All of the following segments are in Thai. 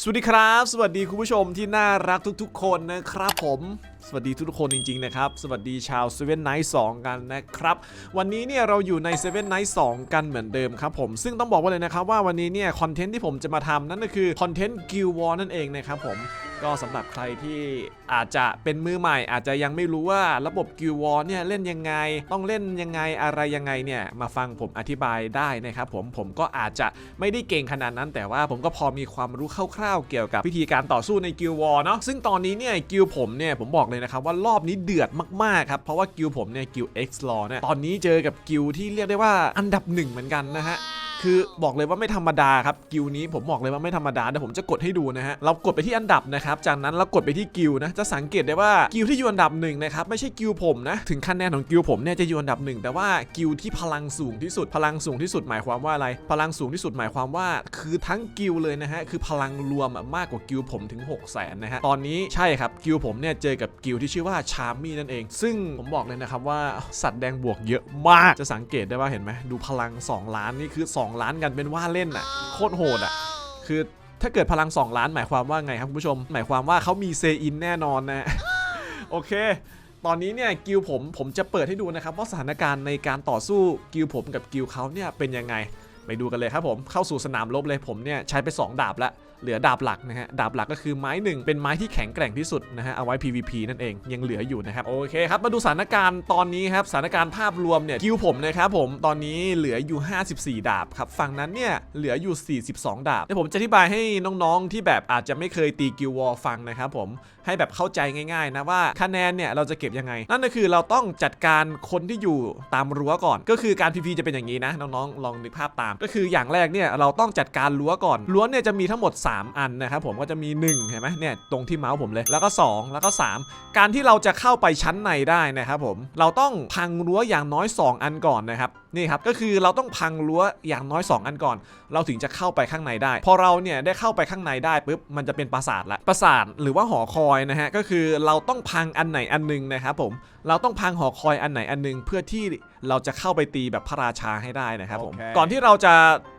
สวัสดีครับ สวัสดีคุณผู้ชมที่น่ารักทุกๆ คนนะครับผม สวัสดีทุกๆคนจริงๆนะครับ สวัสดีชาวเซเว่นไนท์สกันนะครับ วันนี้เนี่ยเราอยู่ในเซเว่นไนท์สกันเหมือนเดิมครับผมซึ่งต้องบอกว่าเลยนะครับว่าวันนี้เนี่ยคอนเทนต์ที่ผมจะมาทำนั่นก็คือคอนเทนต์กิลวอนั่นเองนะครับผม ก็สำหรับใครที่อาจจะเป็นมือใหม่ อาจจะยังไม่รู้ว่าระบบ Guild War เนี่ยเล่นยังไง ต้องเล่นยังไงอะไรยังไงเนี่ยมาฟังผมอธิบายได้นะครับผมผมก็อาจจะไม่ได้เก่งขนาดนั้น แต่ว่าผมก็พอมีความรู้คร่าวๆเกี่ยวกับวิธีการต่อสู้ใน Guild War เนาะซึ่งตอนนี้เนี่ยกิลผมเนี่ยผมบอกเลยนะครับว่ารอบนี้เดือดมากๆครับเพราะว่ากิลผมเนี่ยกิล X Law เนี่ยตอนนี้เจอกับกิลที่เรียกได้ว่าอันดับหนึ่งเหมือนกันนะฮะ คือบอกเลยว่าไม่ธรรมดาครับกิลนี้ผมบอกเลยว่าไม่ธรรมดาเดี๋ยวผมจะกดให้ดูนะฮะเรากดไปที่อันดับนะครับจากนั้นเรากดไปที่กิลนะจะสังเกตได้ว่ากิลที่อยู่อันดับหนึ่งนะครับไม่ใช่กิลผมนะถึงคะแนนของกิลผมเนี่ยจะอยู่อันดับหนึ่งแต่ว่ากิลที่พลังสูงที่สุด พลังสูงที่สุดหมายความว่าอะไร พลังสูงที่สุดหมายความว่า คือทั้งกิลเลยนะฮะคือพลังรวมมากกว่ากิลผมถึง 6 0 0 0 0นะฮะตอนนี้ใช่ครับกิลผมเนี่ยเจอกับกิลที่ชื่อว่าชาร์มี่นั่นเอง ซึ่งผมบอกเลยนะครับว่าสัตว์แดงบวกเยอะมากจะสังเกตได้ว่าเห็นไหมดูพลัง 2 ล้านนี่คือ 2ล้านกันเป็นว่าเล่นอะโคตรโหดอะคือถ้าเกิดพลัง 2 ล้านหมายความว่าไงครับคุณผู้ชม หมายความว่าเขามีเซอินแน่นอนนะโอเค ตอนนี้เนี่ยกิลผมผมจะเปิดให้ดูนะครับว่าสถานการณ์ในการต่อสู้กิลผมกับกิลเขาเนี่ยเป็นยังไงไปดูกันเลยครับผมเข้าสู่สนามรบเลยผมเนี่ยใช้ไป 2 ดาบละ เหลือดาบหลักนะฮะดาบหลักก็คือไม้หนึ่งเป็นไม้ที่แข็งแกร่งที่สุดนะฮะเอาไว้ PVP นั่นเองยังเหลืออยู่นะครับโอเคครับมาดูสถานการณ์ตอนนี้ครับสถานการณ์ภาพรวมเนี่ยกิลผมนะครับผมตอนนี้เหลืออยู่ 54 ดาบครับฝั่งนั้นเนี่ยเหลืออยู่ 42 ดาบเดี๋ยวผมจะอธิบายให้น้องๆ ที่แบบอาจจะไม่เคยตีกิลวอลฟังนะครับผมให้แบบเข้าใจง่ายๆนะว่าคะแนนเนี่ยเราจะเก็บยังไง นั่นก็คือเราต้องจัดการคนที่อยู่ตามรั้วก่อน ก็คือการ PVP จะเป็นอย่างนี้นะน้องๆลองนึกภาพตาม ก็คืออย่างแรกเนี่ยเราต้องจัดการรั้วก่อนรั้วเนี่ยจะมีทั้งหมด3อันนะครับผมก็จะมี1เห็นไหมเนี่ยตรงที่เมาส์ผมเลยแล้วก็ 2 แล้วก็ 3 การที่เราจะเข้าไปชั้นในได้นะครับผมเราต้องพังรั้วอย่างน้อย 2 อันก่อนนะครับ นี่ครับก็คือเราต้องพังรั้วอย่างน้อย 2 อันก่อน เราถึงจะเข้าไปข้างในได้ พอเราเนี่ยได้เข้าไปข้างในได้ปุ๊บมันจะเป็นปราสาทละปราสาทหรือว่าหอคอยนะฮะก็คือเราต้องพังอันไหนอันหนึงนะครับผมเราต้องพังหอคอยอันไหนอันหนึงเพื่อที่เราจะเข้าไปตีแบบพระราชาให้ได้นะครับผมโอเคก่อนที่เราจะ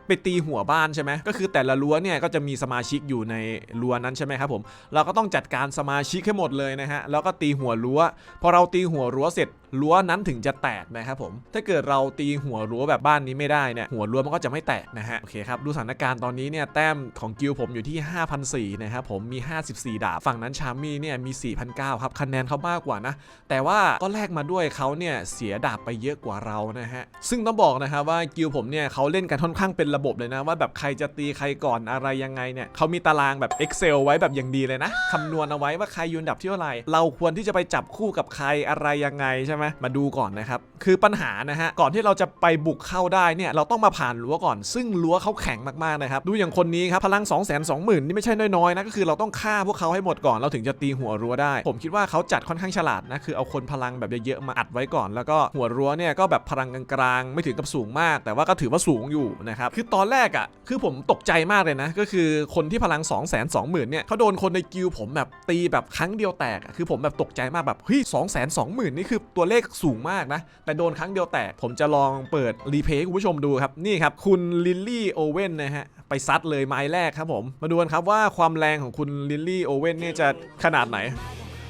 ไปตีหัวบ้านใช่ไหมก็คือแต่ละรั้วเนี่ยก็จะมีสมาชิกอยู่ในรั้วนั้นใช่ไหมครับผม เราก็ต้องจัดการสมาชิกให้หมดเลยนะฮะ แล้วก็ตีหัวรั้ว พอเราตีหัวรั้วเสร็จ รั้วนั้นถึงจะแตกนะครับผม ถ้าเกิดเราตีหัวรั้วแบบบ้านนี้ไม่ได้เนี่ยหัวรั้วมันก็จะไม่แตกนะฮะโอเคครับดูสถานการณ์ตอนนี้เนี่ยแต้มของกิลผมอยู่ที่ 5,004นะครับผมมี 54 ดาบฝั่งนั้นชามี่เนี่ยมี 4,009ครับคะแนนเขามากกว่านะ แต่ว่าก็แลกมาด้วยเขาเนี่ยเสียดาบไปเยอะกว่าเรานะฮะซึ่งต้องบอกนะครับว่ากิลผมเนี่ยเขาเล่นกันค่อนข้างเป็นระบบเลยนะว่าแบบใครจะตีใครก่อนอะไรยังไงเนี่ยเขามีตารางแบบ Excel ไว้แบบอย่างดีเลยนะคำนวณเอาไว้ว่าใครยืนอันดับที่เท่าไหร่เราควรที่จะไปจับคู่กับใครอะไรยังไงใช่ไหมมาดูก่อนนะครับ คือปัญหานะฮะ ก่อนที่เราจะไปบุกเข้าได้เนี่ย เราต้องมาผ่านรั้วก่อน ซึ่งรั้วเขาแข็งมากๆนะครับ ดูอย่างคนนี้ครับ พลัง 2 2 0 0 0 0 นี่ไม่ใช่น้อยๆนะ ก็คือเราต้องฆ่าพวกเขาให้หมดก่อน เราถึงจะตีหัวรั้วได้ ผมคิดว่าเขาจัดค่อนข้างฉลาดนะ คือเอาคนพลังแบบเยอะๆมาอัดไว้ก่อน แล้วก็หัวรั้วเนี่ยก็แบบพลังกลางๆ ไม่ถึงกับสูงมาก แต่ว่าก็ถือว่าสูงอยู่นะครับ คือตอนแรกอะ คือผมตกใจมากเลยนะ ก็คือคนที่พลัง 2 2 0 0 0 0เนี่ยเขาโดนคนในกิลผมแบบตีแบบครั้งเดียวแตกคือผมแบบตกใจมากแบบเฮ้ย2 2 0 0 0 0นี่คือตัวเลเลขสูงมากนะ แต่โดนครั้งเดียวแตก ผมจะลองเปิดรีเพย์ให้คุณผู้ชมดูครับ นี่ครับ คุณลิลลี่โอเว่นนะฮะ ไปซัดเลยไม้แรกครับผม มาดูกันครับว่าความแรงของคุณลิลลี่โอเว่นเนี่ยจะขนาดไหน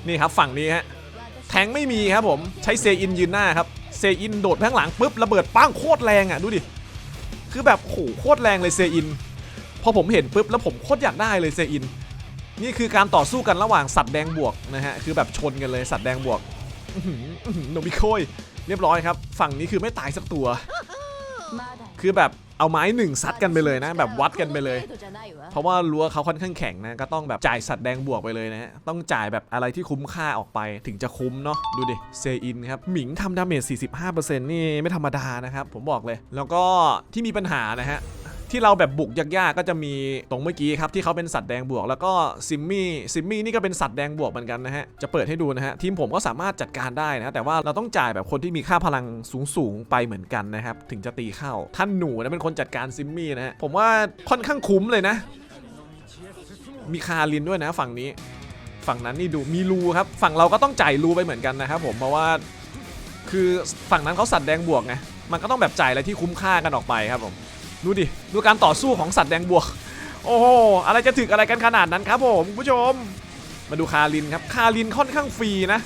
นี่ครับฝั่งนี้ฮะ แทงไม่มีครับผม ใช้เซอินยืนหน้าครับ เซอินโดดไปข้างหลังปุ๊บระเบิดปั้งโคตรแรงอะดูดิ คือแบบโหโคตรแรงเลยเซอิน พอผมเห็นปุ๊บแล้วผมโคตรอยากได้เลยเซอิน นี่คือการต่อสู้กันระหว่างสัตว์แดงบวกนะฮะ คือแบบชนกันเลยสัตว์แดงบวก โนบิโคยเรียบร้อยครับ ฝั่งนี้คือไม่ตายสักตัว คือแบบเอาไม้หนึ่งซัดกันไปเลยนะ แบบวัดกันไปเลย เพราะว่ารั้วเขาค่อนข้างแข็งนะ ก็ต้องแบบจ่ายสัตว์แดงบวกไปเลยนะฮะ ต้องจ่ายแบบอะไรที่คุ้มค่าออกไปถึงจะคุ้มเนาะ ดูดิ เซอินครับ หมิงทำดาเมจ 45%นี่ไม่ธรรมดานะครับ ผมบอกเลย แล้วก็ที่มีปัญหานะฮะ ที่เราแบบบุกยากๆก็จะมีตรงเมื่อกี้ครับที่เขาเป็นสัตว์แดงบวก แล้วก็ซิมมี่ซิมมี่นี่ก็เป็นสัตว์แดงบวกเหมือนกันนะฮะจะเปิดให้ดูนะฮะทีมผมก็สามารถจัดการได้นะแต่ว่าเราต้องจ่ายแบบคนที่มีค่าพลังสูงๆไปเหมือนกันนะครับถึงจะตีเข้าท่านหนูนะเป็นคนจัดการซิมมี่นะฮะผมว่าค่อนข้างคุ้มเลยนะ มีคารินด้วยนะฝั่งนี้ ฝั่งนั้นนี่ดูมีรูครับฝั่งเราก็ต้องจ่ายรูไปเหมือนกันนะครับผมเพราะว่าคือฝั่งนั้นเขาสัตว์แดงบวกไงมันก็ต้องแบบจ่ายอะไรที่คุ้มค่ากันออกไปครับผม ดูดิ ดูการต่อสู้ของสัตว์แดงบวก โอ้โห อะไรจะถึกอะไรกันขนาดนั้นครับผมคุณผู้ชม มาดูคารินครับ คารินค่อนข้างฟรีนะ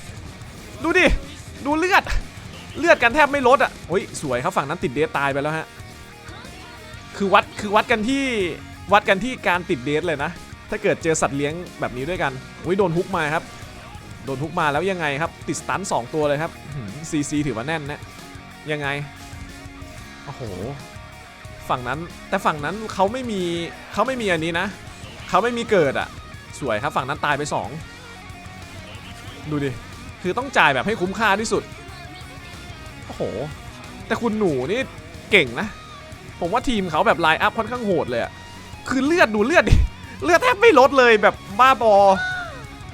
ดูดิ ดูเลือด เลือดกันแทบไม่ลดอะโอ้ยสวยครับฝั่งนั้นติดเดทตายไปแล้วฮะ คือวัด คือวัดกันที่ วัดกันที่การติดเดทเลยนะ ถ้าเกิดเจอสัตว์เลี้ยงแบบนี้ด้วยกันโอ้ยโดนฮุกมาครับ โดนฮุกมาแล้วยังไงครับ ติดสตันสองตัวเลยครับซีซีถือว่าแน่นนะ ยังไง โอ้โห ฝั่งนั้น แต่ฝั่งนั้นเขาไม่มีเขาไม่มีอันนี้นะเขาไม่มีเกิดอะ สวยครับฝั่งนั้นตายไป 2 ดูดิคือต้องจ่ายแบบให้คุ้มค่าที่สุดโอ้โห แต่คุณหนูนี่เก่งนะ ผมว่าทีมเขาแบบไลน์อัพค่อนข้างโหดเลยอะคือเลือดดูเลือดดิ เลือดแทบไม่ลดเลยแบบบ้าบอ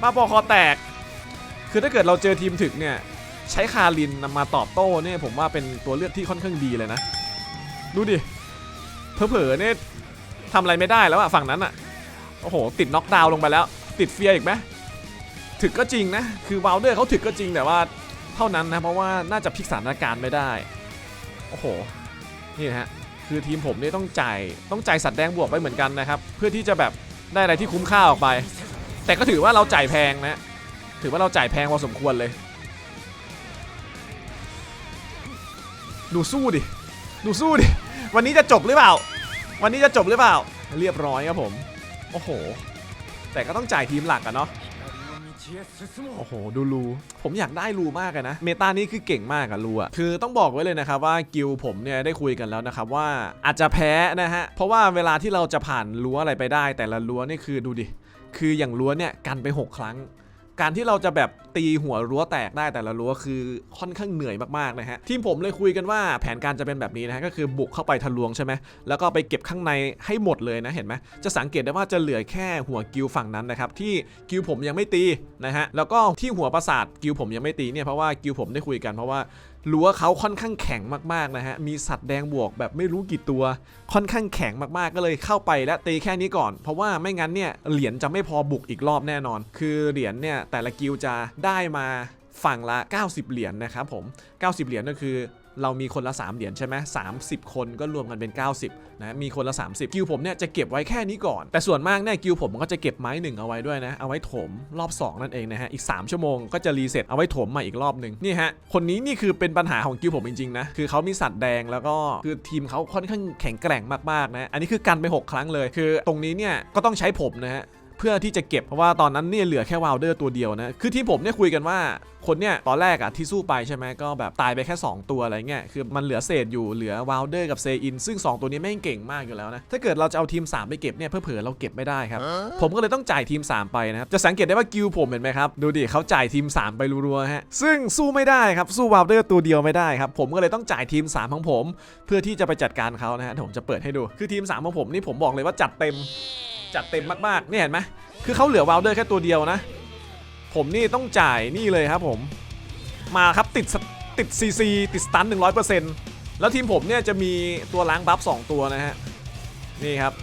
บ้าบอคอแตก คือถ้าเกิดเราเจอทีมถึกเนี่ย ใช้คารินนำมาตอบโต้เนี่ยผมว่าเป็นตัวเลือกที่ค่อนข้างดีเลยนะ ดูดิ เผลอๆเนี่ยทำอะไรไม่ได้แล้วอะฝั่งนั้นอะโอ้โห ติดน็อกดาวน์ลงไปแล้ว ติดเฟียอีกไหมถึกก็จริงนะ คือวาลเดอร์เขาถึกก็จริงแต่ว่าเท่านั้นนะ เพราะว่าน่าจะพลิกสถานการณ์ไม่ได้ โอ้โห นี่นะฮะ คือทีมผมเนี่ยต้องจ่าย ต้องจ่ายสัตว์แดงบวกไปเหมือนกันนะครับ เพื่อที่จะแบบได้อะไรที่คุ้มค่าออกไป แต่ก็ถือว่าเราจ่ายแพงนะ ถือว่าเราจ่ายแพงพอสมควรเลย ดูสู้ดิ ดูสู้ดิ วันนี้จะจบหรือเปล่า วันนี้จะจบหรือเปล่า เรียบร้อยครับผม โอ้โห แต่ก็ต้องจ่ายทีมหลักอะเนาะ โอ้โห ดูรู ผมอยากได้รูมากอะนะ เมตานี้คือเก่งมากอะรูอะคือต้องบอกไว้เลยนะครับว่ากิลผมเนี่ยได้คุยกันแล้วนะครับว่าอาจจะแพ้นะฮะ เพราะว่าเวลาที่เราจะผ่านรั้วอะไรไปได้ แต่ละรั้วนี่คือดูดิ คืออย่างรั้วเนี่ยกันไป 6 ครั้ง การที่เราจะแบบ ตีหัวรั้วแตกได้แต่ละรั้วคือค่อนข้างเหนื่อยมากๆนะฮะทีมผมเลยคุยกันว่าแผนการจะเป็นแบบนี้นะฮะก็คือบุกเข้าไปทะลวงใช่ไหมแล้วก็ไปเก็บข้างในให้หมดเลยนะเห็นไหมจะสังเกตได้ว่าจะเหลือแค่หัวกิลฝั่งนั้นนะครับที่กิลผมยังไม่ตีนะฮะแล้วก็ที่หัวปราสาทกิลผมยังไม่ตีเนี่ยเพราะว่ากิลผมได้คุยกันเพราะว่ารั้วเขาค่อนข้างแข็งมากๆนะฮะ มีสัตว์แดงบวกแบบไม่รู้กี่ตัว ค่อนข้างแข็งมากๆ ก็เลยเข้าไปและตีแค่นี้ก่อน เพราะว่าไม่งั้นเนี่ยเหรียญจะไม่พอบุกอีกรอบแน่นอน คือเหรียญเนี่ยแต่ละกิลจะได้มาฝั่งละ 90 เหรียญนะครับผม 90 เหรียญก็คือเรามีคนละ 3 เหรียญใช่ไหม30คนก็รวมกันเป็น 90 นะ มีคนละ 30 กิลผมเนี่ยจะเก็บไว้แค่นี้ก่อน แต่ส่วนมากเนี่ยกิลผมก็จะเก็บไม้หนึ่งเอาไว้ด้วยนะ เอาไว้ถมรอบ 2 นั่นเองนะฮะ อีก 3 ชั่วโมงก็จะรีเซ็ตเอาไว้ถมมาอีกรอบหนึ่งนี่ฮะ คนนี้นี่คือเป็นปัญหาของกิลผมจริงๆนะ คือเขามีสัตว์แดงแล้วก็คือทีมเขาค่อนข้างแข็งแกร่งมากๆนะ อันนี้คือกันไป 6 ครั้งเลย คือตรงนี้เนี่ยก็ต้องใช้ผมนะฮะ เพื่อที่จะเก็บเพราะว่าตอนนั้นเนี่ยเหลือแค่วาลเดอร์ตัวเดียวนะคือที่ผมเนี่ยคุยกันว่าคนเนี่ยตอนแรกอะที่สู้ไปใช่ไหมก็แบบตายไปแค่ 2 ตัวอะไรเงี้ยคือมันเหลือเศษอยู่เหลือวาลเดอร์กับเซอินซึ่ง 2 ตัวนี้แม่งเก่งมากอยู่แล้วนะ ถ้าเกิดเราจะเอาทีม 3 ไปเก็บเนี่ยเพื่อเผื่อเราเก็บไม่ได้ครับ ผมก็เลยต้องจ่ายทีม 3 ไปนะครับ จะสังเกตได้ว่ากิลผมเห็นไหมครับ ดูดิเขาจ่ายทีม 3 ไปรัวๆฮะซึ่งสู้ไม่ได้ครับสู้วาลเดอร์ตัวเดียวไม่ได้ครับผมก็เลยต้องจ่ายทีม 3 ของผม เพื่อที่จะไปจัดการเขานะฮะเดี๋ยวผมจะเปิดให้ดูคือทีม 3 ของผมนี่ผมบอกเลยว่าจัดเต็ม จัดเต็มมากๆนี่เห็นไหมคือเขาเหลือวาลเดอร์แค่ตัวเดียวนะ ผมนี่ต้องจ่ายนี่เลยครับผม มาครับติดติดซีซีติดสตัน100%แล้วทีมผมเนี่ยจะมีตัวล้างบัฟ2ตัวนะฮะ นี่ครับ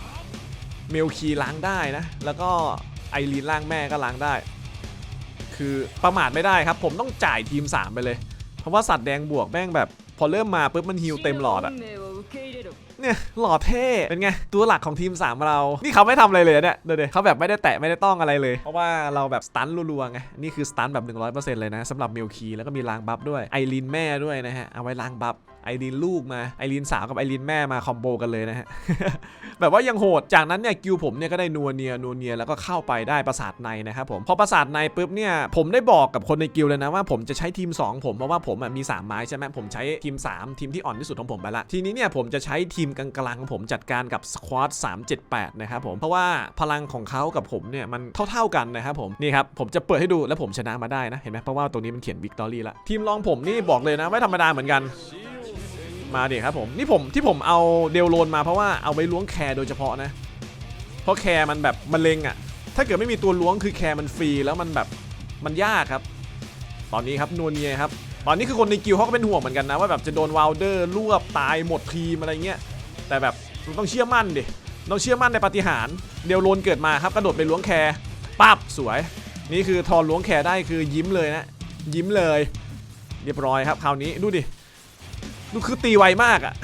เมลคีล้างได้นะ แล้วก็ไอรีนล้างแม่ก็ล้างได้ คือประมาทไม่ได้ครับ ผมต้องจ่ายทีม 3 ไปเลย เพราะว่าสัตว์แดงบวกแม่งแบบ พอเริ่มมาปุ๊บมันฮิวเต็มหลอดอะ เนี่ยหล่อเท่เป็นไงตัวหลักของทีม 3 เรา นี่เขาไม่ทำอะไรเลยเนี่ยเดี๋ยวเขาแบบไม่ได้แตะไม่ได้ต้องอะไรเลย เพราะว่าเราแบบสตันรัวๆไงนี่คือสตันแบบ 100%เลยนะสำหรับมิลคีแล้วก็มีล้างบัฟด้วยไอรีนแม่ด้วยนะฮะเอาไว้ล้างบัฟ ไอรีนลูกมาไอรีนสาวกับไอรีนแม่มาคอมโบกันเลยนะฮะแบบว่ายังโหด จากนั้นเนี่ยกิวผมเนี่ยก็ได้นัวเนียนัวเนียแล้วก็เข้าไปได้ประสาทในนะครับผมพอประสาทในปุ๊บเนี่ยผมได้บอกกับคนในกิวเลยนะว่าผมจะใช้ทีม 2 ผมเพราะว่าผมมี 3 ไม้ใช่ไหมผมใช้ทีม 3 ทีมที่อ่อนที่สุดของผมไปละทีนี้เนี่ยผมจะใช้ทีมกลางๆของผมจัดการกับสควอต378 นะครับผมเพราะว่าพลังของเขากับผมเนี่ยมันเท่าๆกันนะครับผมนี่ครับผมจะเปิดให้ดูแล้วผมชนะมาได้นะเห็นไหมเพราะว่าตรงนี้มันเขียนวิกตอรี่ละทีมรองผมนี่บอกเลยนะไม่ธรรมดาเหมือนกัน มาดิครับผมนี่ผมที่ผมเอาเดลโลนมาเพราะว่าเอาไว้ล้วงแคร์โดยเฉพาะนะ เพราะแคร์มันแบบมันเลงอะ่ะ ถ้าเกิดไม่มีตัวล้วงคือแคร์มันฟรีแล้วมันแบบมันยากครับ ตอนนี้ครับนัวเนียครับตอนนี้คือคนในกิลเขาก็เป็นห่วงเหมือนกันนะว่าแบบจะโดนวาลเดอร์รวบตายหมดทีมอะไรเงี้ยแต่แบบต้องเชื่อมั่นดิต้องเชื่อมั่นในปฏิหารเดลโลนเกิดมาครับกระโดดไปล้วงแคร์ปั๊บสวย นี่คือทอนล้วงแคร์ได้คือยิ้มเลยนะยิ้มเลย เรียบร้อยครับคราวนี้ดูดิ ดูคือตีไวมากอะ่ะ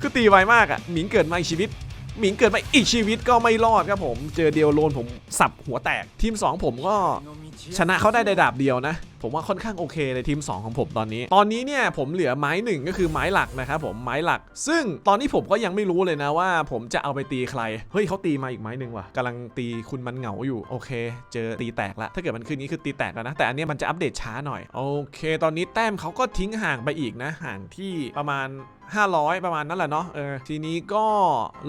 คือตีไวมากอะ่ะหมิงเกิดมาอีกชีวิต หมิงเกิดมาอีกชีวิตก็ไม่รอดครับผม เจอเดียวโลนผมสับหัวแตกทีม 2 ผมก็ชนะเขาได้ในดาบเดียวนะ ผมว่าค่อนข้างโอเคเลยทีม 2 ของผมตอนนี้ ตอนนี้เนี่ยผมเหลือไม้หนึ่งก็คือไม้หลักนะครับผมไม้หลัก ซึ่งตอนนี้ผมก็ยังไม่รู้เลยนะว่า ผมจะเอาไปตีใครเฮ้ยเขาตีมาอีกไม้หนึ่งว่ะกำลังตีคุณมันเหงาอยู่โอเค เจอตีแตกละถ้าเกิดมันคืนนี้คือตีแตกแล้วนะแต่อันนี้มันจะอัปเดตช้าหน่อยโอเค ตอนนี้แต้มเขาก็ทิ้งห่างไปอีกนะห่างที่ประมาณ 500 ประมาณนั้นแหละเนาะเออทีนี้ก็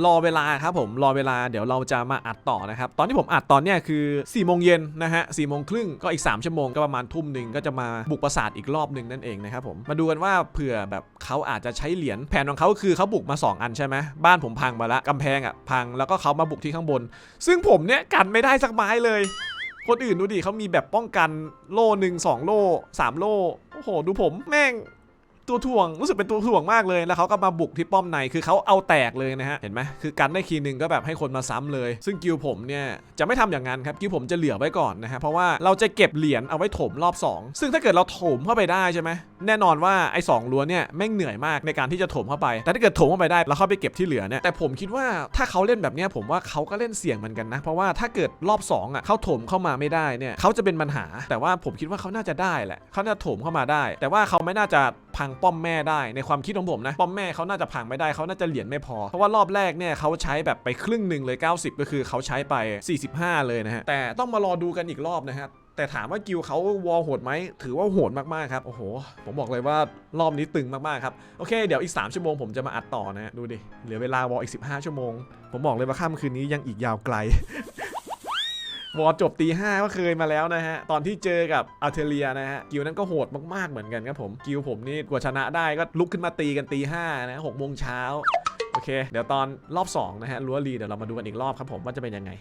รอเวลาครับผมรอเวลาเดี๋ยวเราจะมาอัดต่อนะครับ ตอนที่ผมอัดตอนเนี้ยคือ4ี่โมงเย็นนะฮะสี่โมงครึ่งก็อีก 3 ชั่วโมงก็ประมาณทุ่มหนึ่งก็จะมาบุกปราสาทอีกรอบหนึ่งนั่นเองนะครับผมมาดูกันว่าเผื่อแบบเขาอาจจะใช้เหรียญแผนของเขาคือเขาบุกมา 2 อันใช่ไหมบ้านผมพังมาละกำแพงอะพังแล้วก็เขามาบุกที่ข้างบน ซึ่งผมเนี่ยกันไม่ได้สักไม้เลยคนอื่นดูดิเขามีแบบป้องกันโล่หนึ่งสองโล่สามโล่โอ้โห ดูผมแม่ง ตัวถ่วงรู้สึกเป็นตัวถ่วงมากเลยแล้วเขาก็มาบุกที่ป้อมในคือเขาเอาแตกเลยนะฮะเห็นไหมคือกันได้คีนึงก็แบบให้คนมาซ้ำเลย ซึ่งกิวผมเนี่ยจะไม่ทำอย่างนั้นครับกิวผมจะเหลือไว้ก่อนนะฮะเพราะว่าเราจะเก็บเหรียญเอาไว้ถมรอบ 2 ซึ่งถ้าเกิดเราถมเข้าไปได้ใช่ไหมแน่นอนว่าไอ้สองล้วนเนี่ยแม่งเหนื่อยมากในการที่จะถมเข้าไป แต่ถ้าเกิดถมเข้าไปได้แล้วเข้าไปเก็บที่เหลือเนี่ยแต่ผมคิดว่าถ้าเขาเล่นแบบเนี้ยผมว่าเขาก็เล่นเสี่ยงเหมือนกันนะ เพราะว่าถ้าเกิดรอบ2อะเขาถมเข้ามาไม่ได้เนี่ยเขาจะเป็นปัญหา แต่ว่าผมคิดว่าเขาน่าจะได้แหละเขาน่าจะถมเข้ามาได้ แต่ว่าเขาไม่น่าจะ พังป้อมแม่ได้ในความคิดของผมนะ ป้อมแม่เขาน่าจะพังไม่ได้เขาน่าจะเหรียญไม่พอ เพราะว่ารอบแรกเนี่ยเขาใช้แบบไปครึ่งหนึ่งเลย 90 ก็คือเขาใช้ไป 45 เลยนะฮะแต่ต้องมารอดูกันอีกรอบนะฮะแต่ถามว่ากิลเขาวอลโหดไหมถือว่าโหดมากๆครับ โอ้โห ผมบอกเลยว่ารอบนี้ตึงมากๆครับ โอเค เดี๋ยวอีก 3 ชั่วโมงผมจะมาอัดต่อนะฮะดูดิ เหลือเวลาวอลอีก 15 ชั่วโมง ผมบอกเลยว่าค่ำคืนนี้ยังอีกยาวไกล วอลจบตีห้าก็เคยมาแล้วนะฮะ ตอนที่เจอกับอัลเทเลียนะฮะ กิลนั้นก็โหดมากๆเหมือนกันครับผม กิลผมนี่กว่าชนะได้ก็ลุกขึ้นมาตีกันตีห้านะหกโมงเช้าโอเค เดี๋ยวตอนรอบ2นะฮะลัวรีเดี๋ยวเรามาดูกันอีกรอบครับผมว่าจะเป็นยังไง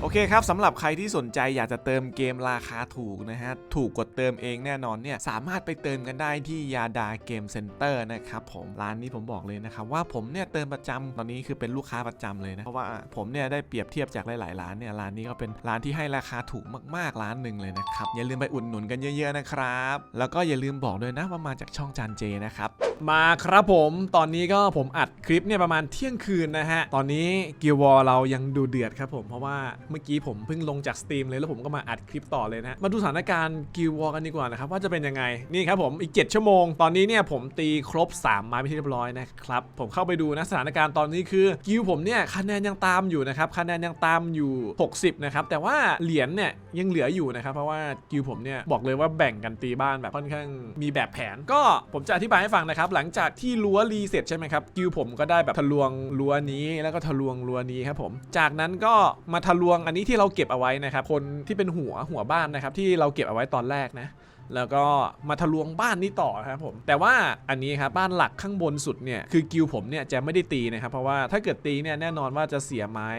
โอเคครับสำหรับใครที่สนใจอยากจะเติมเกมราคาถูกนะฮะ ถูกกว่าเติมเองแน่นอนเนี่ย สามารถไปเติมกันได้ที่ยาดาเกมเซ็นเตอร์นะครับผม ร้านนี้ผมบอกเลยนะครับ ว่าผมเนี่ยเติมประจำตอนนี้คือเป็นลูกค้าประจำเลยนะ เพราะว่าผมเนี่ยได้เปรียบเทียบจากหลายๆร้านเนี่ยร้านนี้ก็เป็นร้านที่ให้ราคาถูกมากๆร้านหนึ่งเลยนะครับอย่าลืมไปอุดหนุนกันเยอะๆนะครับ แล้วก็อย่าลืมบอกด้วยนะว่ามาจากช่องจานเจนะครับมาครับผมตอนนี้ก็ผมอัดคลิปเนี่ยประมาณเที่ยงคืนนะฮะตอนนี้กิวอเรายังดูเดือดครับผมเพราะว่าเมื่อกี้ผมเพิ่งลงจากสตรีมเลยแล้วผมก็มาอัดคลิปต่อเลยนะมาดูสถานการณ์กิวอกันดีกว่านะครับว่าจะเป็นยังไงนี่ครับผมอีก 7 ชั่วโมง ตอนนี้เนี่ยผมตีครบ 3 ไม้ไปที่เรียบร้อยนะครับผมเข้าไปดูนะสถานการณ์ตอนนี้คือกิวผมเนี่ยคะแนนยังตามอยู่นะครับคะแนนยังตามอยู่ 60 นะครับแต่ว่าเหรียญเนี่ยยังเหลืออยู่นะครับเพราะว่ากิวผมเนี่ยบอกเลยว่าแบ่งกันตีบ้านแบบค่อนข้างมีแบบแผน ก็ผมจะอธิบายให้ฟังนะครับหลังจากที่รั้วรีเสร็จใช่ไหมครับกิวผมก็ได้แบบทะลวงรั้วนี้แล้วก็ทะลวงรั้วนี้ครับผมจากนั้นก็มาทะลวงอันนี้ที่เราเก็บเอาไว้นะครับ คนที่เป็นหัวหัวบ้านนะครับ ที่เราเก็บเอาไว้ตอนแรกนะ แล้วก็มาทะลวงบ้านนี้ต่อครับผม แต่ว่าอันนี้ครับบ้านหลักข้างบนสุดเนี่ยคือกิวผมเนี่ยจะไม่ได้ตีนะครับ เพราะว่าถ้าเกิดตีเนี่ยแน่นอนว่าจะเสียไม้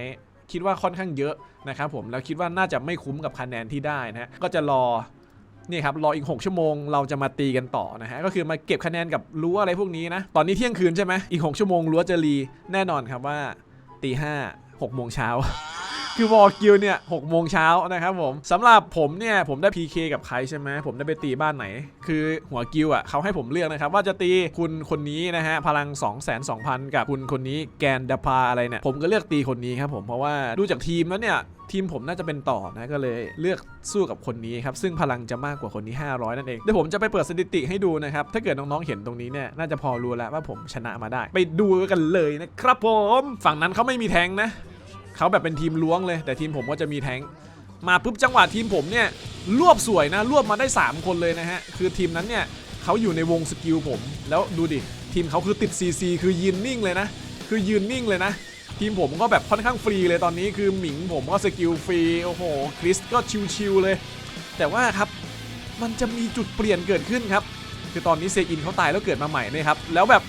คิดว่าค่อนข้างเยอะนะครับผมแล้วคิดว่าน่าจะไม่คุ้มกับคะแนนที่ได้นะฮะก็จะรอนี่ครับรออีก 6 ชั่วโมงเราจะมาตีกันต่อนะฮะก็คือมาเก็บคะแนนกับรั้วอะไรพวกนี้นะตอนนี้เที่ยงคืนใช่ไหมอีก 6 ชั่วโมงรั้วจะรีแน่นอนครับว่าตีห้าหกโมงเช้า คือวอลกิลเนี่ยหกโมงเช้านะครับผมสำหรับผมเนี่ยผมได้ PK กับใครใช่ไหมผมได้ไปตีบ้านไหน คือหัวกิลอะเขาให้ผมเลือกนะครับ ว่าจะตีคุณคนนี้นะฮะพลัง 2 2 0 0 0 กับคุณคนนี้แกนดาพาอะไรเนี่ยผมก็เลือกตีคนนี้ครับผมเพราะว่าดูจากทีมแล้วเนี่ยทีมผมน่าจะเป็นต่อนะก็เลยเลือกสู้กับคนนี้ครับซึ่งพลังจะมากกว่าคนนี้ 500 นั่นเองเดี๋ยวผมจะไปเปิดสถิติให้ดูนะครับถ้าเกิดน้องๆเห็นตรงนี้เนี่ยน่าจะพอรู้แล้วว่าผมชนะมาได้ ไปดูกันเลยนะครับผม ฝั่งนั้นเขาไม่มีแทงนะ เขาแบบเป็นทีมล้วงเลย แต่ทีมผมก็จะมีแทงมาปุ๊บจังหวะทีมผมเนี่ยรวบสวยนะรวบมาได้ 3 คนเลยนะฮะ คือทีมนั้นเนี่ยเขาอยู่ในวงสกิลผม แล้วดูดิ ทีมเขาคือติด CC คือยืนนิ่งเลยนะ คือยืนนิ่งเลยนะ ทีมผมก็แบบค่อนข้างฟรีเลยตอนนี้คือหมิงผมก็สกิลฟรี โอ้โห คริสก็ชิวๆเลย แต่ว่าครับมันจะมีจุดเปลี่ยนเกิดขึ้นครับ คือตอนนี้เซอินเขาตายแล้วเกิดมาใหม่เนี่ยครับแล้วแบบ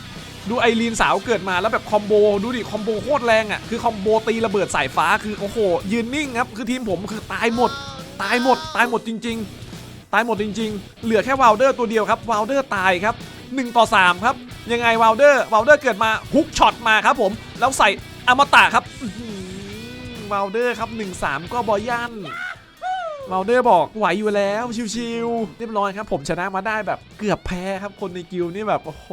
ดูไอรีนสาวเกิดมาแล้วแบบคอมโบดูดิคอมโบโคตรแรงอะคือคอมโบตีระเบิดสายฟ้าคือโอ้โหยืนนิ่งครับคือทีมผมคือตายหมด ตายหมด ตายหมดจริง ๆ ตายหมดจริง ๆ เหลือแค่วาลเดอร์ตัวเดียวครับวาลเดอร์ตายครับ1ต่อ3ครับยังไงวาลเดอร์วาลเดอร์เกิดมาฮุกช็อตมาครับผมแล้วใส่อมตะครับวาลเดอร์ครับ 1-3 ก็บอยันวาลเดอร์บอกไหวอยู่แล้วชิวๆเรียบร้อยครับ ผมชนะมาได้แบบเกือบแพ้ครับคนในกิลนี่แบบ โอ้โห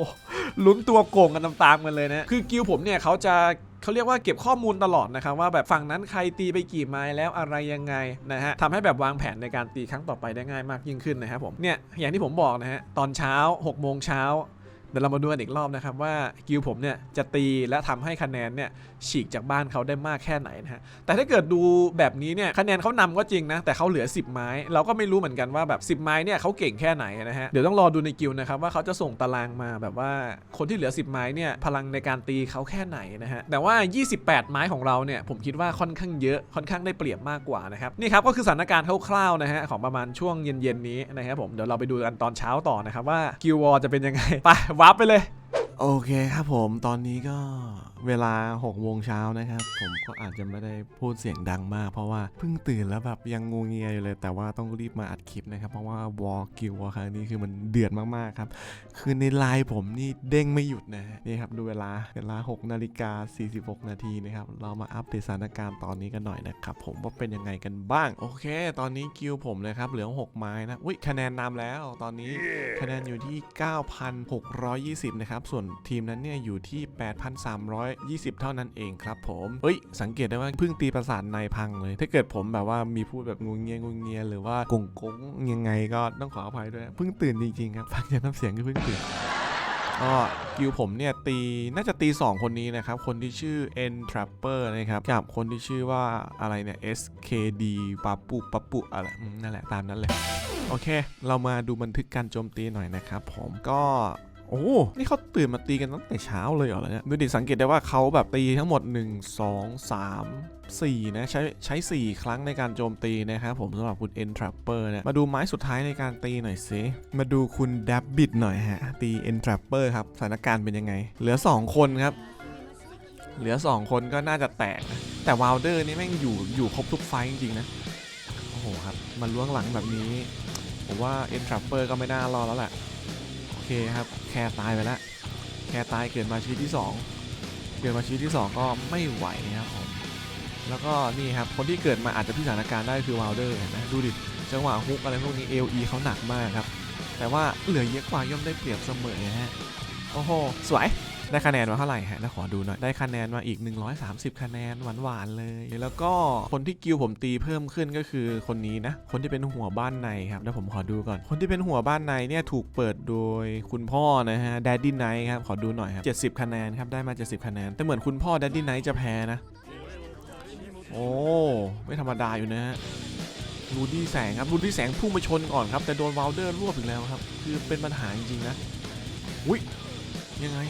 ลุ้นตัวโกงกันตามๆกันเลยนะคือกิลผมเนี่ยเขาจะเขาเรียกว่าเก็บข้อมูลตลอดนะครับว่าแบบฝั่งนั้นใครตีไปกี่ไม้แล้วอะไรยังไงนะฮะทำให้แบบวางแผนในการตีครั้งต่อไปได้ง่ายมากยิ่งขึ้นนะครับผมเนี่ยอย่างที่ผมบอกนะฮะตอนเช้า6โมงเช้าเดี๋ยวเรามาดูกันอีกรอบนะครับว่ากิลผมเนี่ยจะตีและทำให้คะแนนเนี่ย ฉีกจากบ้านเขาได้มากแค่ไหนนะฮะ แต่ถ้าเกิดดูแบบนี้เนี่ยคะแนนเขานำก็จริงนะ แต่เขาเหลือ 10 ไม้ เราก็ไม่รู้เหมือนกันว่าแบบ 10 ไม้เนี่ยเขาเก่งแค่ไหนนะฮะ เดี๋ยวต้องรอดูในกิลนะครับว่าเขาจะส่งตารางมาแบบว่าคนที่เหลือ 10 ไม้เนี่ยพลังในการตีเขาแค่ไหนนะฮะ แต่ว่า 28 ไม้ของเราเนี่ยผมคิดว่าค่อนข้างเยอะค่อนข้างได้เปรียบมากกว่านะครับนี่ครับก็คือสถานการณ์คร่าวๆนะฮะของประมาณช่วงเย็นๆนี้นะครับผมเดี๋ยวเราไปดูกันตอนเช้าต่อนะครับว่ากิลวอจะเป็นยังไงไปวาร์ปไปเลย โอเคครับผมตอนนี้ก็เวลา6โมงเช้านะครับ ผมก็อาจจะไม่ได้พูดเสียงดังมาก เพราะว่าเพิ่งตื่นแล้วแบบยังงูเงียอยู่เลย แต่ว่าต้องรีบมาอัดคลิปนะครับ เพราะว่าวอลกิวครั้งนี้คือมันเดือดมากๆครับ คือในไลน์ผมนี่เด้งไม่หยุดนะฮะนี่ครับดูเวลาเวลา6นาฬิกา46 นาทีนะครับ เรามาอัปเดตสถานการณ์ตอนนี้กันหน่อยนะครับผมว่าเป็นยังไงกันบ้าง โอเค ตอนนี้กิวผมนะครับเหลือ 6 ไม้นะอุ้ยคะแนนนำแล้ว ตอนนี้คะแนนอยู่ที่ 9,620 นะครับส่วนทีมนั้นเนี่ยอยู่ที่ 8,320 เท่านั้นเองครับผมเฮ้ย สังเกตได้ว่าเพิ่งตีประสานในพังเลย ถ้าเกิดผมแบบว่ามีพูดแบบงูเงียงูเงียหรือว่ากงกงยังไงก็ต้องขออภัยด้วยเพิ่งตื่นจริงๆครับฟังจากน้ำเสียงก็เพิ่งตื่นก็กิวผมเนี่ยตีน่าจะตี 2 คนนี้นะครับ คนที่ชื่อ N Trapper นะครับกับคนที่ชื่อว่าอะไรเนี่ย SKD ปาปุปาปุอะไรนั่นแหละตามนั้นเลย โอเค เรามาดูบันทึกการโจมตีหน่อยนะครับผมก็ โอ้ นี่เขาตื่นมาตีกันตั้งแต่เช้าเลยเหรอเนี่ย ดูดิสังเกตได้ว่าเขาแบบตีทั้งหมด 1 2 3 4 นะ ใช้ใช้ 4 ครั้งในการโจมตีนะครับผมสำหรับคุณ Entrapper เนี่ย มาดูไม้สุดท้ายในการตีหน่อยสิมาดูคุณดับบิดหน่อยฮะ ตี Entrapper ครับ สถานการณ์เป็นยังไง เหลือ 2 คนครับ เหลือ 2 คนก็น่าจะแตกนะแต่ว i ลเดอร์นี่แม่งอยู่อยู่ครบทุกไฟจริงๆนะ โอ้โหครับ มันล้วงหลังแบบนี้ ผมว่า Entrapper ก็ไม่น่ารอดแล้วแหละ เคครับ แคร์ตายไปแล้ว แคร์ตายเกิดมาชีวิตที่ 2 เกิดมาชีวิตที่ 2 ก็ไม่ไหวนะครับผมแล้วก็นี่ครับ คนที่เกิดมาอาจจะพิสถานการณ์ได้คือวาลเดอร์เห็นไหมดูดิจังหวะฮุกอะไรพวกนี้เอลีเขาหนักมากครับ แต่ว่าเหลือเยอะกว่าย่อมได้เปรียบเสมอนะฮะโอ้โห สวย ได้คะแนนมาเท่าไหร่ฮะแล้วขอดูหน่อย ได้คะแนนมาอีก 130 คะแนนหวานๆเลย แล้วก็คนที่กิวผมตีเพิ่มขึ้นก็คือคนนี้นะ คนที่เป็นหัวบ้านในครับ แล้วผมขอดูก่อน คนที่เป็นหัวบ้านในเนี่ยถูกเปิดโดยคุณพ่อนะฮะ Daddy Night ครับ ขอดูหน่อยครับ70 คะแนนครับ ได้มา 70 คะแนน แต่เหมือนคุณพ่อ Daddy Night จะแพ้นะ โอ้ ไม่ธรรมดาอยู่นะฮะรูดี้แสงครับรูดี้แสงพุ่งไปชนก่อนครับ แต่โดนวาลเดอร์รวบอีกแล้วครับ คือเป็นปัญหาจริงๆนะ อุ้ยยังไง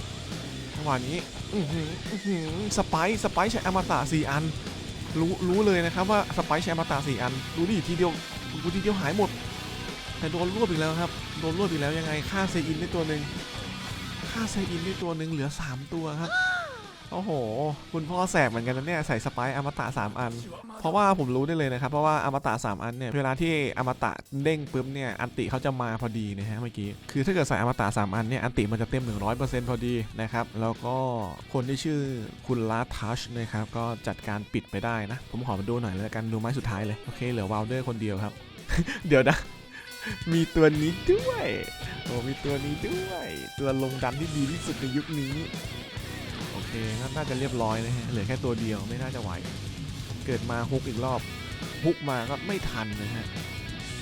จังหวะนี้อื้อหืออื้อหือสไปซ์สไปซ์ใช้อมตะสี่อัน รู้รู้เลยนะครับว่าสไปซ์ใช้อมตะสี่อัน ดูดิทีเดียวดูทีเดียวหายหมด แต่โดนรวบอีกแล้วครับ โดนรวบอีกแล้วยังไง ค่าเซอินได้ตัวหนึ่งค่าเซอินได้ตัวหนึ่งเหลือ 3 ตัวครับ โอ้โห คุณพ่อแสบเหมือนกันนะเนี่ยใส่สไปซ์อมตะ3 อัน เพราะว่าผมรู้ได้เลยนะครับเพราะว่าอมตะ3 อันเนี่ยเวลาที่อมตะเด้งปุ๊บเนี่ยอันติเขาจะมาพอดีนะฮะเมื่อกี้คือถ้าเกิดใส่อมตะ3 อันเนี่ยอันติมันจะเต็ม 100%พอดีนะครับแล้วก็คนที่ชื่อคุณลาทัชนะครับก็จัดการปิดไปได้นะ ผมขอมาดูหน่อยแล้วกันดูไม้สุดท้ายเลยโอเคเหลือวาลเดอร์คนเดียวครับ เดี๋ยวนะมีตัวนี้ด้วยโอ้มีตัวนี้ด้วย ตัวลงดันที่ดีที่สุดในยุคนี้ เคน่าจะเรียบร้อยนะฮะเหลือแค่ตัวเดียวไม่น่าจะไหว เกิดมาฮุกอีกรอบฮุกมาก็ไม่ทันนะฮะ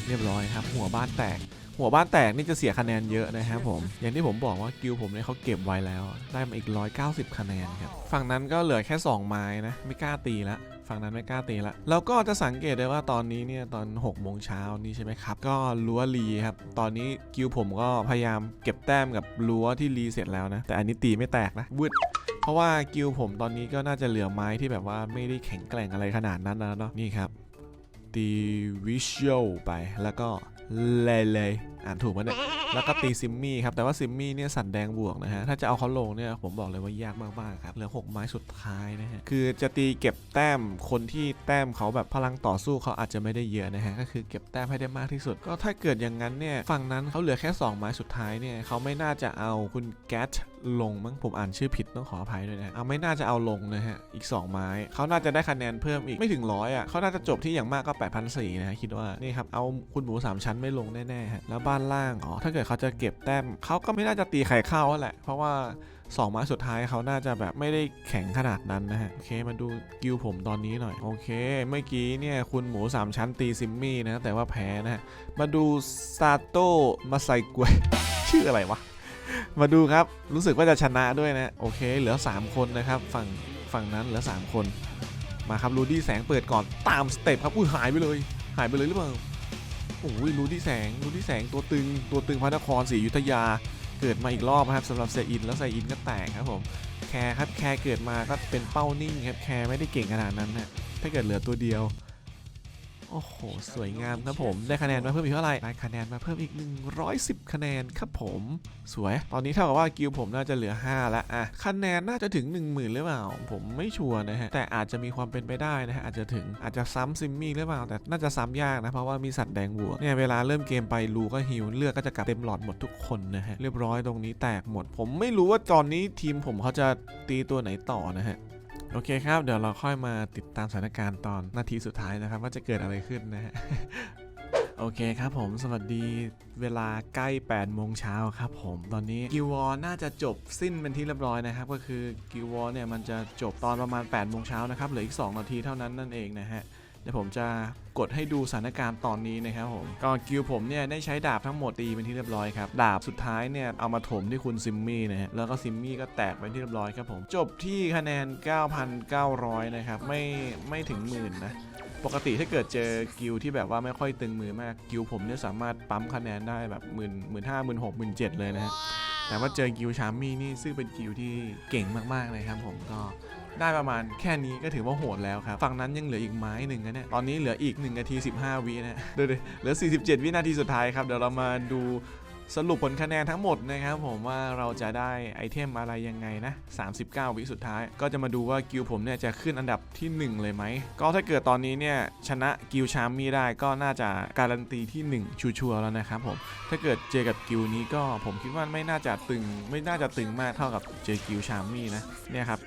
เรียบร้อยครับ หัวบ้านแตก หัวบ้านแตกนี่จะเสียคะแนนเยอะนะครับผม อย่างที่ผมบอกว่ากิลผมเนี่ยเขาเก็บไว้แล้ว ได้มาอีก 190 คะแนนครับ ฝั่งนั้นก็เหลือแค่ 2 ไม้นะ ไม่กล้าตีละฝั่งนั้นไม่กล้าตีละแล้วก็จะสังเกตได้ว่าตอนนี้เนี่ยตอน6โมงเช้านี่ใช่ไหมครับ ก็รั้วรีครับ ตอนนี้กิลผมก็พยายามเก็บแต้มกับรั้วที่รีเสร็จแล้วนะ แต่อันนี้ตีไม่แตกนะวืด ราะว่ากิลผมตอนนี้ก็น่าจะเหลือไม้ที่แบบว่าไม่ได้แข็งแกร่งอะไรขนาดนั้นแล้วเนาะนี่ครับตีวิชวลไปแล้วก็เลยเลยอ่านถูกไหมเนี่ยแล้วก็ตีซิมมี่ครับแต่ว่าซิมมี่เนี่ยสันแดงบวกนะฮะถ้าจะเอาเขาลงเนี่ยผมบอกเลยว่ายากมากๆครับเหลือ 6 ไม้สุดท้ายนะฮะคือจะตีเก็บแต้มคนที่แต้มเขาแบบพลังต่อสู้เขาอาจจะไม่ได้เยอะนะฮะก็คือเก็บแต้มให้ได้มากที่สุด ก็ถ้าเกิดอย่างนั้นเนี่ยฝั่งนั้นเขาเหลือแค่ 2 ไม้สุดท้ายเนี่ยเขาไม่น่าจะเอาคุณแกตลงมั้งผมอ่านชื่อผิดต้องขออภัยด้วยนะเอาไม่น่าจะเอาลงนะฮะอีก 2 ไม้เขาน่าจะได้คะแนนเพิ่มอีกไม่ถึงร้อยอะเขาน่าจะจบที่อย่างมากก็8 0 0 4นะฮะคิดว่านี่ครับเอาคุณหมู 3 ชั้นไม่ลงแน่ๆฮะแล้วบ้านล่างอ๋อถ้าเกิดเขาจะเก็บแต้มเขาก็ไม่น่าจะตีไข่เข้าแล้วแหละ เพราะว่าสองไม้สุดท้ายเขาน่าจะแบบไม่ได้แข็งขนาดนั้นนะฮะ โอเค มาดูกิลผมตอนนี้หน่อย โอเค เมื่อกี้เนี่ย คุณหมู 3 ชั้นตีซิมมี่นะ แต่ว่าแพ้นะฮะ มาดูซาโตมาไซกวย ชื่ออะไรวะ มาดูครับ รู้สึกว่าจะชนะด้วยนะ โอเค เหลือ 3 คนนะครับ ฝั่งฝั่งนั้นเหลือ 3 คน มาครับรูดี้แสงเปิดก่อนตามสเต็ปครับ อุ้ยหายไปเลย หายไปเลยหรือเปล่า โอ้ยรูดี้แสงรูดี้แสงตัวตึง ตัวตึงพระนครศรีอยุธยา เกิดมาอีกรอบครับสำหรับเซอิน แล้วเซอินก็แตกครับผม แคร์ครับ แคร์เกิดมาก็เป็นเป้านิ่งครับ แคร์ไม่ได้เก่งขนาดนั้นนะ ถ้าเกิดเหลือตัวเดียว โอ้โห สวยงามครับผม ได้คะแนนมาเพิ่มอีกเท่าไหร่ได้คะแนนมาเพิ่มอีก 110 คะแนนครับผม สวย ตอนนี้เท่ากับว่ากิลผมน่าจะเหลือ 5ล้วอะคะแนนน่าจะถึง 10,000 หรือเปล่า ผมไม่ชัวร์นะฮะ แต่อาจจะมีความเป็นไปได้นะฮะ อาจจะถึง อาจจะซ้ำซิมมี่หรือเปล่า แต่น่าจะซ้ำยากนะ เพราะว่ามีสัตว์แดงวัว เนี่ยเวลาเริ่มเกมไปลูก็ฮิวเลือดก็จะกลับเต็มหลอดหมดทุกคนนะฮะ เรียบร้อยตรงนี้แตกหมด ผมไม่รู้ว่าตอนนี้ทีมผมเขาจะตีตัวไหนต่อนะฮะ โอเคครับ เดี๋ยวเราค่อยมาติดตามสถานการณ์ตอนนาทีสุดท้ายนะครับ ว่าจะเกิดอะไรขึ้นนะฮะโอเคครับผมสวัสดีเวลาใกล้8โมงเช้าครับผมตอนนี้กิววอน่าจะจบสิ้นเป็นที่เรียบร้อยนะครับ ก็คือกิววอเนี่ยมันจะจบตอนประมาณ8โมงเช้านะครับเหลืออีก 2 นาทีเท่านั้นนั่นเองนะฮะ ดี๋ยวผมจะกดให้ดูสถานการณ์ตอนนี้นะครับผมก็กิวผมเนี่ยได้ใช้ดาบทั้งหมดตีเป็นที่เรียบร้อยครับดาบสุดท้ายเนี่ยเอามาถมที่คุณซิมมี่นะฮะแล้วก็ซิมมี่ก็แตกเป็นที่เรียบร้อยครับผมจบที่คะแนน 9,900 นะครับไม่ไม่ถึงหมื่นนะปกติถ้าเกิดเจอกิลที่แบบว่าไม่ค่อยตึงมือมากกิลผมเนี่ยสามารถปั๊มคะแนนได้แบบหมื่นหมื่นห้าหมื่นหกหมื่นเจ็ดเลยนะฮะแต่ว่าเจอกิลชาร์มี่นี่ซึ่งเป็นกิลที่เก่งมากๆเลยครับผมก็ ได้ประมาณแค่นี้ก็ถือว่าโหดแล้วครับฝั่งนั้นยังเหลืออีกไม้หนึ่งนะเนี่ยตอนนี้เหลืออีก1นาที 15 วินะเดี๋ยวเหลือ 47 วินาทีสุดท้ายครับเดี๋ยวเรามาดูสรุปผลคะแนนทั้งหมดนะครับผมว่าเราจะได้ไอเทมอะไรยังไงนะ 39 วิสุดท้าย ก็จะมาดูว่ากิลผมเนี่ยจะขึ้นอันดับที่ 1 เลยไหม ก็ถ้าเกิดตอนนี้เนี่ยชนะกิลชามมี่ได้ก็น่าจะการันตีที่ 1 ชัวร์แล้วนะครับผม ถ้าเกิดเจอกับกิลนี้ก็ผมคิดว่าไม่น่าจะตึง ไม่น่าจะตึงมากเท่ากับเจอกิลชามมี่นะเนี่ยครับ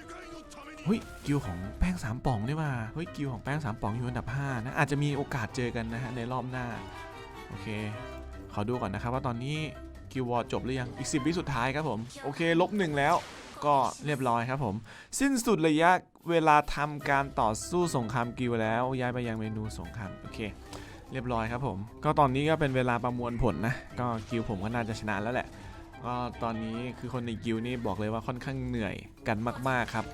เฮ้ยกิลของแป้งสามป่องนี่ว่าเฮ้ยกิลของแป้งสามป่องอยู่อันดับ5นะอาจจะมีโอกาสเจอกันนะฮะในรอบหน้าโอเค ขอดูก่อนนะครับว่าตอนนี้กิลวอร์จบหรือยังอีก 10 วิสุดท้ายครับผม โอเคลบหนึ่งแล้วก็เรียบร้อยครับผม สิ้นสุดระยะเวลาทำการต่อสู้สงครามกิลแล้วย้ายไปยังเมนูสงครามโอเค เรียบร้อยครับผม ก็ตอนนี้ก็เป็นเวลาประมวลผลนะ ก็กิลผมก็น่าจะชนะแล้วแหละก็ตอนนี้คือคนในกิลนี่บอกเลยว่าค่อนข้างเหนื่อยกันมาก ๆ ครับ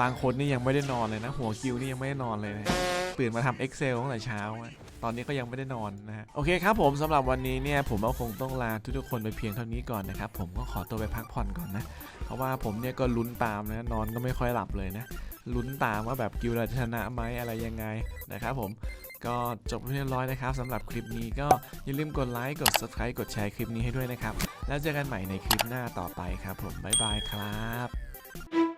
บางคนนี่ยังไม่ได้นอนเลยนะ หัวกิลนี่ยังไม่ได้นอนเลยนะตื่นมาทำ Excel ตั้งแต่เช้าตอนนี้ก็ยังไม่ได้นอนนะฮะโอเคครับผมสำหรับวันนี้เนี่ยผมก็คงต้องลาทุกๆคนไปเพียงเท่านี้ก่อนนะครับผมก็ขอตัวไปพักผ่อนก่อนนะ เพราะว่าผมเนี่ยก็ลุ้นตามนะนอนก็ไม่ค่อยหลับเลยนะลุ้นตามว่าแบบกิลเราจะชนะไหมอะไรยังไงนะครับผมก็จบเรียบร้อยนะครับสำหรับคลิปนี้ก็อย่าลืมกดไลค์กด subscribe กดแชร์คลิปนี้ให้ด้วยนะครับ แล้วเจอกันใหม่ในคลิปหน้าต่อไปครับผมบ๊ายบายครับ